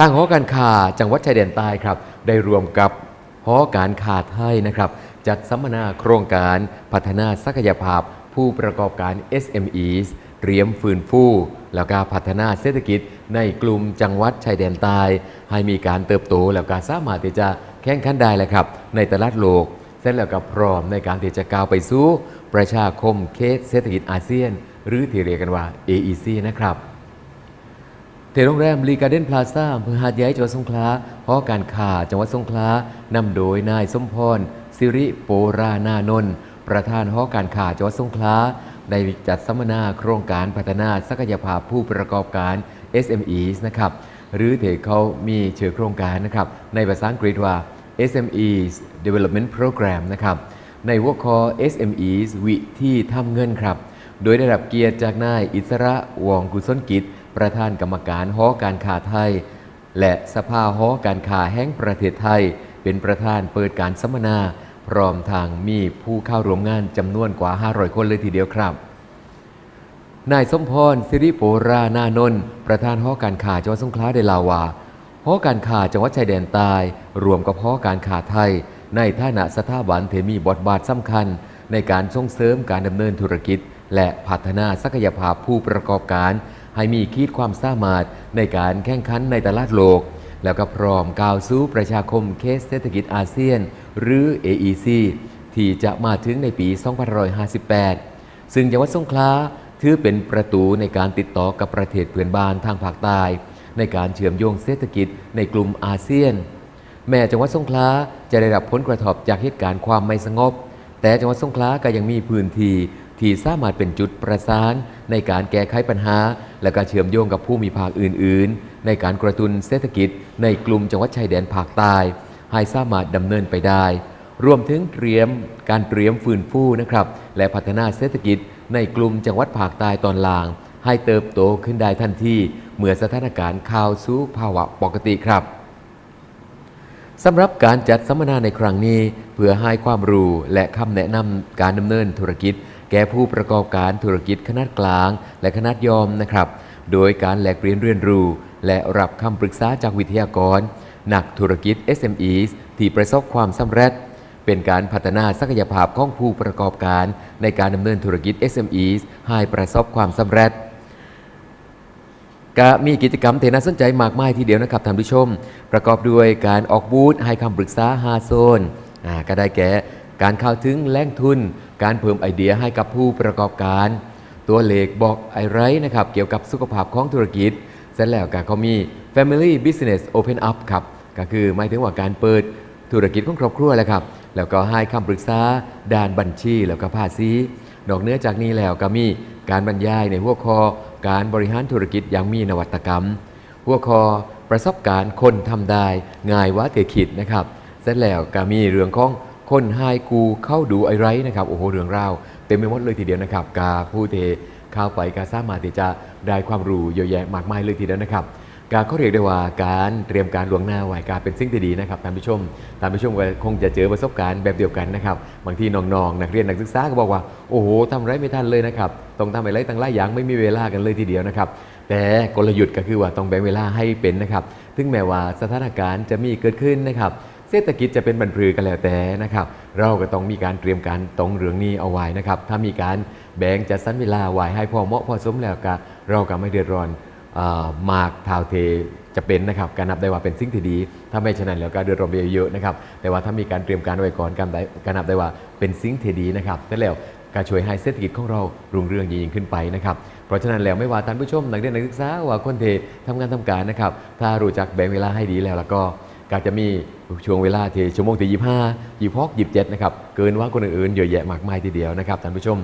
ทางหอการค้าจังหวัดชายแดนใต้ครับ ได้รวมกับหอการค้าไทยนะครับ จัดสัมมนาโครงการพัฒนาศักยภาพผู้ประกอบการ SMEs เตรียมฟื้นฟูแล้วก็พัฒนาเศรษฐกิจในกลุ่มจังหวัดชายแดนใต้ให้มีการเติบโตแล้วก็สามารถที่จะแข่งขันได้แหละครับ ในตลาดโลกเสร็จแล้วก็พร้อมในการที่จะก้าวไปสู่ประชาคมเคสเศรษฐกิจอาเซียน หรือที่เรียกกันว่า AEC นะครับ ทโรงแรมรีการ์เด้นพลาซ่าอำเภอหาดใหญ่จังหวัดสงขลาหอการค้าจังหวัดสงขลานำโดยนายสมพรสิริโปรานานนท์ประธานหอการค้าจังหวัดสงขลาได้จัดสัมมนาโครงการพัฒนาศักยภาพผู้ประกอบการ SMEs นะครับ หรือที่เขามีเชื่อโครงการนะครับ ในภาษาอังกฤษว่า SMEs Development Program นะครับ ในหัวข้อ SMEs วิธีทำเงินครับ โดยได้รับเกียรติจากนายอิสระวองกุศลกิจ ประธานกรรมการหอการค้าไทย และสภาหอการค้าแห่งประเทศไทย เป็นประธานเปิดการสัมมนา พร้อมทางมีผู้เข้าร่วมงานจำนวนกว่า 500 คนเลยทีเดียวครับนายสมพรสิริโปรานานนท์ประธานหอการค้าจังหวัดสงขลาได้ลาว่าหอการค้าจังหวัดชายแดนใต้รวมกับหอการค้าไทย ในฐานะสถาบันเทมีบทบาทสำคัญ ในการส่งเสริมการดำเนินธุรกิจ และพัฒนาศักยภาพผู้ประกอบการ ให้มีขีดความสามารถในการแข่งขันในตลาดโลก แล้วก็พร้อมก้าวสู่ประชาคมเคสเศรษฐกิจอาเซียน หรือ AEC ที่จะมาถึงในปี 2558 ซึ่งจังหวัดสงขลาถือเป็นประตูในการติดต่อกับประเทศเพื่อนบ้านทางภาคใต้ในการเชื่อมโยงเศรษฐกิจในกลุ่มอาเซียน แม้จังหวัดสงขลาจะได้รับผลกระทบจากเหตุการณ์ความไม่สงบ แต่จังหวัดสงขลาก็ยังมีพื้นที่ ที่สามารถเป็นจุดประสานในการแก้ไขปัญหา และการเชื่อมโยงกับผู้มีภาคอื่น ๆ ในการกระตุ้นเศรษฐกิจ ในกลุ่มจังหวัดชายแดนภาคใต้ให้สามารถดำเนินไปได้ รวมถึงเตรียมการเตรียมฟื้นฟูนะครับ และพัฒนาเศรษฐกิจ ในกลุ่มจังหวัดภาคใต้ตอนล่าง ให้เติบโตขึ้นได้ทันทีเมื่อสถานการณ์ข่าวสู่ภาวะปกติครับสำหรับการจัดสัมมนาในครั้งนี้ เพื่อให้ความรู้และคำแนะนำการดำเนินธุรกิจ แก่ผู้ประกอบการธุรกิจขนาดกลาง และขนาดยอมนะครับ โดยการแลกเปลี่ยนเรียนรู้ และรับคำปรึกษาจากวิทยากร นักธุรกิจ SMEs ที่ประสบความสำเร็จ เป็นการพัฒนาศักยภาพของผู้ประกอบการ ในการดำเนินธุรกิจ SMEs ให้ประสบความสำเร็จก็มีกิจกรรมที่น่าสนใจมากมายทีเดียวนะครับท่านผู้ชม ประกอบด้วยการออกบูธให้คำปรึกษา5โซนก็ได้แก่ การเข้าถึงแหล่งทุน การเพิ่มไอเดียให้กับผู้ประกอบการ ตัวเลขบอกไอไรนะครับเกี่ยวกับสุขภาพของธุรกิจ เสร็จแล้วก็เขามี Family Business Open Up ครับก็คือหมายถึงว่าการเปิดธุรกิจของครอบครัวแหละครับ แล้วก็ให้คำปรึกษาด้านบัญชีแล้วก็ภาษีนอกเนือจากนี้แล้วก็มีการบรรยายในหัวข้อการบริหารธุรกิจอย่างมีนวัตกรรม หัวข้อประสบการณ์คนทำได้ง่ายว่าเตคิดนะครับ เสร็จแล้วก็มีเรื่องของ คนไฮกูเข้าดูไอไรนะครับโอ้โหเรื่องราวเต็มไปหมดเลยทีเดียวนะครับกาผู้เทเข้าไปกาสามารถที่จะได้ความรู้เยอะแยะมากมายเลยทีเดียวนะครับกาเขาเรียกได้ว่าการเตรียมการล่วงหน้าไว้การเป็นสิ่งที่ดีนะครับท่านผู้ชมท่านผู้ชมก็คงจะเจอประสบการณ์แบบเดียวกันนะครับบางทีน้องๆนักเรียนนักศึกษาก็บอกว่าโอ้โหทำไรไม่ทันเลยนะครับต้องทำอะไรตั้งหลายอย่างไม่มีเวลากันเลยทีเดียวนะครับแต่กลยุทธ์ก็คือว่าต้องแบ่งเวลาให้เป็นนะครับถึงแม้ว่าสถานการณ์จะมีเกิดขึ้นนะครับ เศรษฐกิจจะเป็นบรรพลือกันแล้วแต่นะครับเราก็ต้องมีการเตรียมการตรงเรื่องนี้เอาไว้นะครับถ้ามีการแบ่งจัดสรรเวลาไว้ให้พอเหมาะพอสมแล้วก็เราก็ไม่เดือดร้อนมากทาวเทจะเป็นนะครับการนับได้ว่าเป็นสิ่งที่ดี ถ้าไม่ฉะนั้นแล้วก็เดือดร้อนไปเยอะๆนะครับแต่ว่าถ้ามีการเตรียมการไว้ก่อนการได้การนับได้ว่าเป็นสิ่งที่ดีนะครับนั่นแล้วการช่วยให้เศรษฐกิจของเรารุ่งเรืองยิ่งขึ้นไปนะครับเพราะฉะนั้นแล้วไม่ว่าท่านผู้ชมนักเรียนนักศึกษาว่าคนเททำงานทำการนะครับถ้ารู้จักแบ่งเวลาให้ดีแล้วแล้วก็ ก็จะมีช่วงเวลาที่ชั่วโมงที่ยี่ห้ายี่หกยี่เจ็ดนะครับ เกินว่าคนอื่นๆเยอะแยะมากมายทีเดียวนะครับท่านผู้ชม